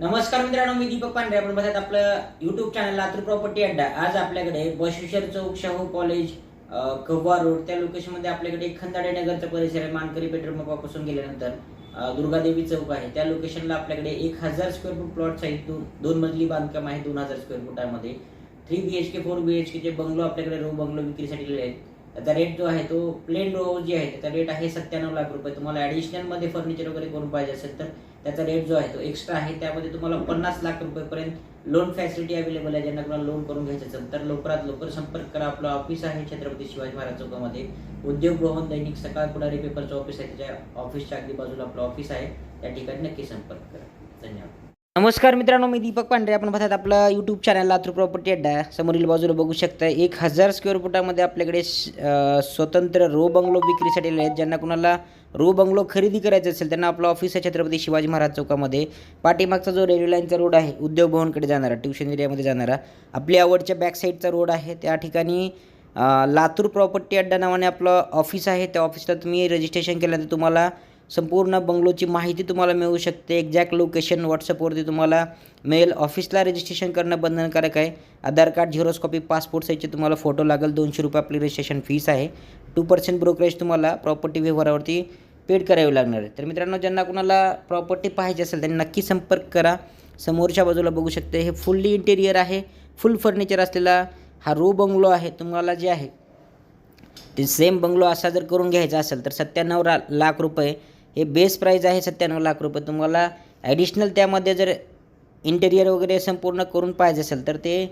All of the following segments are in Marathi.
नमस्कार मित्रांनो मी दीपक पांढरे. आपण बघत आपलं युट्यूब चॅनल लातूर प्रॉपर्टी अड्डा आज आपल्याकडे बशेश्वर चौक शाहू कॉलेज कव्वा रोड त्या लोकेशनमध्ये आपल्याकडे खंदाडे नगरचा परिसर आहे. मानकरी पेट्रोल पंपापासून गेल्यानंतर दुर्गादेवी चौक आहे. त्या लोकेशनला आपल्याकडे एक हजार स्क्वेअर फूट प्लॉट आहे दोन दोन मजली बांधकाम आहे. दोन हजार square फुटामध्ये three B H K four B H केचे बंगलो आपल्याकडे रो बंगलो विक्रीसाठी आहेत. त्याचा रेट जो आहे तो प्लेन रो जी आहे त्याचा रेट आहे सत्त्याण्णव लाख रुपये. तुम्हाला ॲडिशनलमध्ये फर्निचर वगैरे करून पाहिजे असेल तर त्याचा रेट जो आहे तो एक्स्ट्रा आहे. त्यामध्ये तुम्हाला पन्नास लाख रुपयेपर्यंत लोन फॅसिलिटी अवेलेबल आहे ज्यांना तुम्हाला लोन करून घ्यायचं असेल तर लवकरात लवकर संपर्क करा. आपलं ऑफिस आहे छत्रपती शिवाजी महाराज चौकामध्ये. उद्योग भवन दैनिक सकाळ पुढारी पेपरचं ऑफिस आहे. त्याच्या ऑफिसच्या अगदी बाजूला आपलं ऑफिस आहे. त्या ठिकाणी नक्की संपर्क करा. नमस्कार मित्रांनो मी दीपक पांढरे. आपण पाहतात आपलं यूट्यूब चॅनल लातूर प्रॉपर्टी अड्डा. समोरील बाजूला बघू शकता एक हजार स्क्वेअर फुटामध्ये आपल्याकडे स्वतंत्र रो बंगलो विक्रीसाठी आहेत. ज्यांना कुणाला रो बंगलो खरेदी करायचा असेल त्यांना आपलं ऑफिस आहे छत्रपती शिवाजी महाराज चौकामध्ये. पाठीमागचा जो रेल्वे लाईनचा रोड आहे उद्योग भवनकडे जाणारा ट्युशन एरियामध्ये जाणारा. आपल्या आवडच्या बॅक साईडचा रोड आहे. त्या ठिकाणी लातूर प्रॉपर्टी अड्डा नावाने आपलं ऑफिस आहे. त्या ऑफिसला तुम्ही रजिस्ट्रेशन केल्यानंतर तुम्हाला संपूर्ण बंगलोची माहिती तुम्हाला मिळू शकते. एक्झॅक्ट लोकेशन व्हॉट्सअपवरती तुम्हाला मेल ऑफिसला रजिस्ट्रेशन करणं बंधनकारक आहे. Aadhaar card xerox copy passport साईजचे तुम्हाला फोटो लागेल. दोनशे रुपये आपली रजिस्ट्रेशन फीस आहे. टू पर्सेंट ब्रोकरेज तुम्हाला प्रॉपर्टी व्यवहारावरती पेड करावी लागणार आहे. तर मित्रांनो ज्यांना कुणाला प्रॉपर्टी पाहिजे असेल त्यांनी नक्की संपर्क करा. समोरच्या बाजूला बघू शकते हे फुल्ली इंटेरियर आहे. फुल फर्निचर असलेला हा रो बंगलो आहे. तुम्हाला जे आहे ते सेम बंगलो असा जर करून घ्यायचा असेल तर सत्त्याण्णव रा लाख रुपये हे बेस प्राईज आहे सत्त्याण्णव लाख रुपये. तुम्हाला ॲडिशनल त्यामध्ये जर इंटेरियर वगैरे संपूर्ण करून पाहिजे असेल तर ते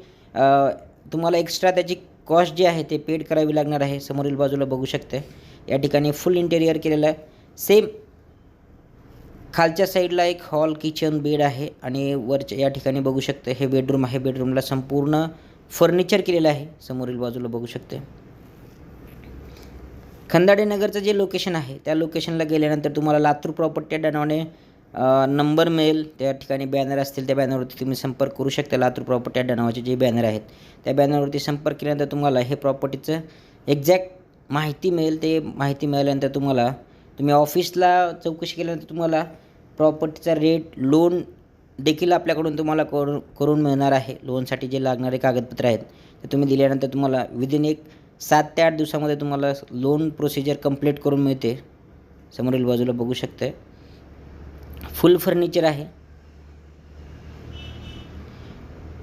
तुम्हाला एक्स्ट्रा त्याची कॉस्ट जी आहे ते पेड करावी लागणार आहे. समोरील बाजूला बघू शकते. या ठिकाणी फुल इंटेरियर केलेलं आहे. सेम खालच्या साईडला एक हॉल किचन बेड आहे. आणि वरच्या या ठिकाणी बघू शकते. हे बेडरूम आहे. बेडरूमला संपूर्ण फर्निचर केलेलं आहे. समोरील बाजूला बघू शकते. खंदाडे नगरचं जे लोकेशन आहे त्या लोकेशनला गेल्यानंतर तुम्हाला लातूर प्रॉपर्टी अड्डा नंबर मिळेल. त्या ठिकाणी बॅनर असतील त्या बॅनरवरती तुम्ही संपर्क करू शकता लातूर प्रॉपर्टी अड्डा नावाचे जे बॅनर आहेत. त्या बॅनरवरती संपर्क केल्यानंतर तुम्हाला हे प्रॉपर्टीचं एक्झॅक्ट माहिती मिळेल. ते माहिती मिळाल्यानंतर तुम्हाला तुम्ही ऑफिसला चौकशी केल्यानंतर तुम्हाला प्रॉपर्टीचा रेट लोन देखील आपल्याकडून तुम्हाला करून करून मिळणार आहे. लोनसाठी जे लागणारे कागदपत्र आहेत ते तुम्ही दिल्यानंतर तुम्हाला विदिन एक सात ते आठ दिवसामध्ये तुम्हाला लोन प्रोसिजर कंप्लीट करून मिळते. समोरील बाजूला बघू शकते फुल फर्निचर आहे.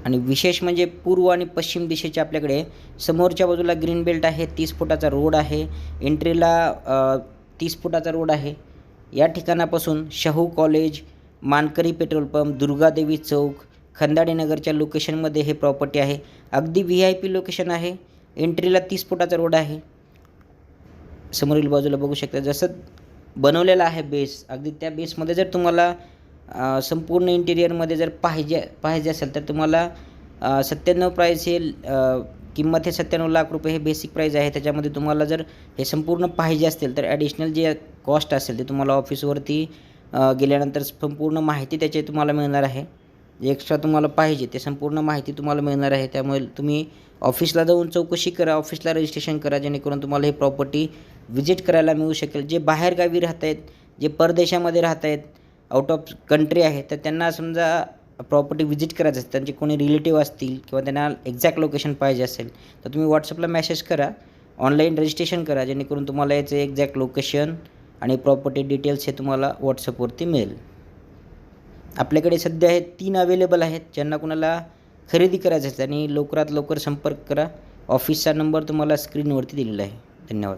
आणि विशेष म्हणजे पूर्व आणि पश्चिम दिशेच्या आपल्याकडे समोरच्या बाजूला ग्रीन बेल्ट आहे तीस फुटाचा रोड आहे. एंट्रीला तीस फुटाचा रोड आहे. या ठिकाणापासून Shahu college Mankari petrol pump Durgadevi Chowk खंदाडीनगरच्या लोकेशनमध्ये हे प्रॉपर्टी आहे. अगदी व्ही आय पी लोकेशन आहे. एंट्रीला तीस फुटाचा रोड आहे. समोरील बाजूला बघू शकता जसं बनवलेलं आहे बेस अगदी त्या बेसमध्ये जर तुम्हाला संपूर्ण इंटिरियरमध्ये जर पाहिजे पाहिजे असेल तर तुम्हाला सत्त्याण्णव प्राईस हे किंमत हे सत्त्याण्णव लाख रुपये हे बेसिक प्राईज आहे. त्याच्यामध्ये तुम्हाला जर हे संपूर्ण पाहिजे असतील तर ॲडिशनल जे कॉस्ट असेल ते तुम्हाला ऑफिसवरती गेल्यानंतर संपूर्ण माहिती त्याची तुम्हाला मिळणार आहे. एक्स्ट्रा तुम्हाला पाहिजे ते संपूर्ण माहिती तुम्हाला मिळणार आहे. त्यामुळे तुम्ही ऑफिसला जाऊन चौकशी करा ऑफिसला रजिस्ट्रेशन करा जेणेकरून तुम्हाला हे प्रॉपर्टी व्हिजिट करायला मिळू शकेल. जे बाहेरगावी राहत आहेत जे परदेशामध्ये राहत आहेत आउट ऑफ कंट्री आहे तर त्यांना समजा प्रॉपर्टी व्हिजिट करायचं असेल त्यांचे कोणी रिलेटिव्ह असतील किंवा त्यांना एक्झॅक्ट लोकेशन पाहिजे असेल तर तुम्ही व्हॉट्सअपला मेसेज करा ऑनलाईन रजिस्ट्रेशन करा जेणेकरून तुम्हाला याचं एक्झॅक्ट लोकेशन आणि प्रॉपर्टी डिटेल्स हे तुम्हाला व्हॉट्सअपवरती मिळेल. आपल्याकडे सध्या हे तीन अवेलेबल आहेत ज्यांना कुणाला खरेदी करायचं आहे त्यांनी लवकरात लवकर संपर्क करा. ऑफिसचा नंबर तुम्हाला स्क्रीनवरती दिलेला आहे. धन्यवाद.